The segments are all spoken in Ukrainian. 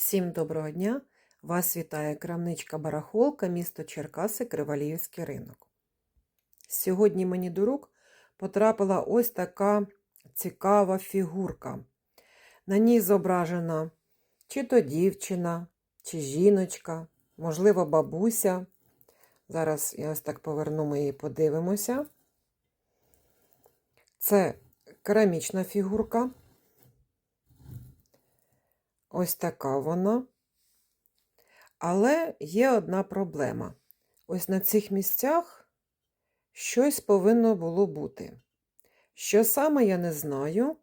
Всім доброго дня! Вас вітає крамничка Барахолка, місто Черкаси, Криваліївський ринок. Сьогодні мені до рук потрапила ось така цікава фігурка. На ній зображена чи то дівчина, чи жіночка, можливо, бабуся. Зараз я ось так поверну, ми її подивимося. Це керамічна фігурка. Ось така вона. Але є одна проблема. Ось на цих місцях щось повинно було бути. Що саме, я не знаю.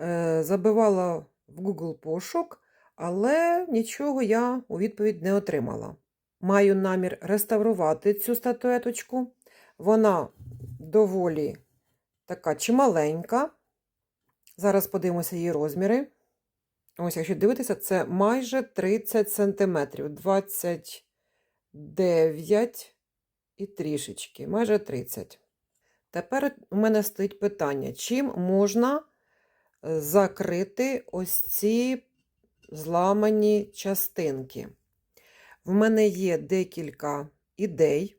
Е, Забивала в Google пошук, але нічого я у відповідь не отримала. Маю намір реставрувати цю статуеточку. Вона доволі така чималенька. Зараз подивимося її розміри. Ось, якщо дивитися, це майже 30 сантиметрів, 29 і трішечки, майже 30. Тепер у мене стоїть питання, чим можна е, закрити ось ці зламані частинки. В мене є декілька ідей,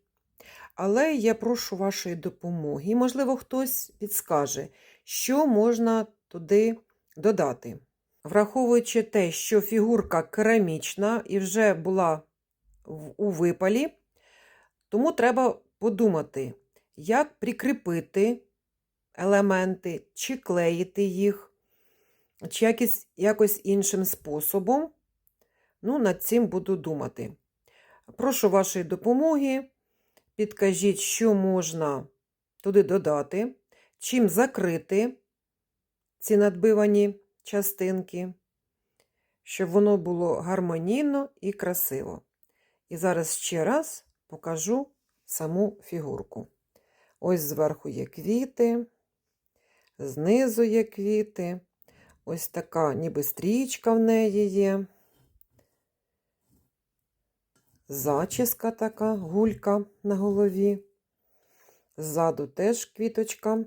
але я прошу вашої допомоги. І, можливо, хтось підскаже, що можна туди додати. Враховуючи те, що фігурка керамічна і вже була у випалі, тому треба подумати, як прикріпити елементи, чи клеїти їх, чи якось, якось іншим способом. Ну, над цим буду думати. Прошу вашої допомоги. Підкажіть, що можна туди додати, чим закрити ці надбивані частинки, щоб воно було гармонійно і красиво. І зараз ще раз покажу саму фігурку. Ось зверху є квіти, знизу є квіти, ось така ніби стрічка в неї є. Зачіска така, гулька на голові. Ззаду теж квіточка.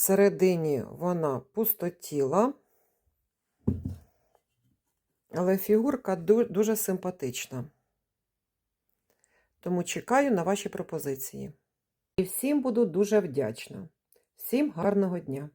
Всередині вона пустотіла, але фігурка дуже симпатична. Тому чекаю на ваші пропозиції. І всім буду дуже вдячна. Всім гарного дня!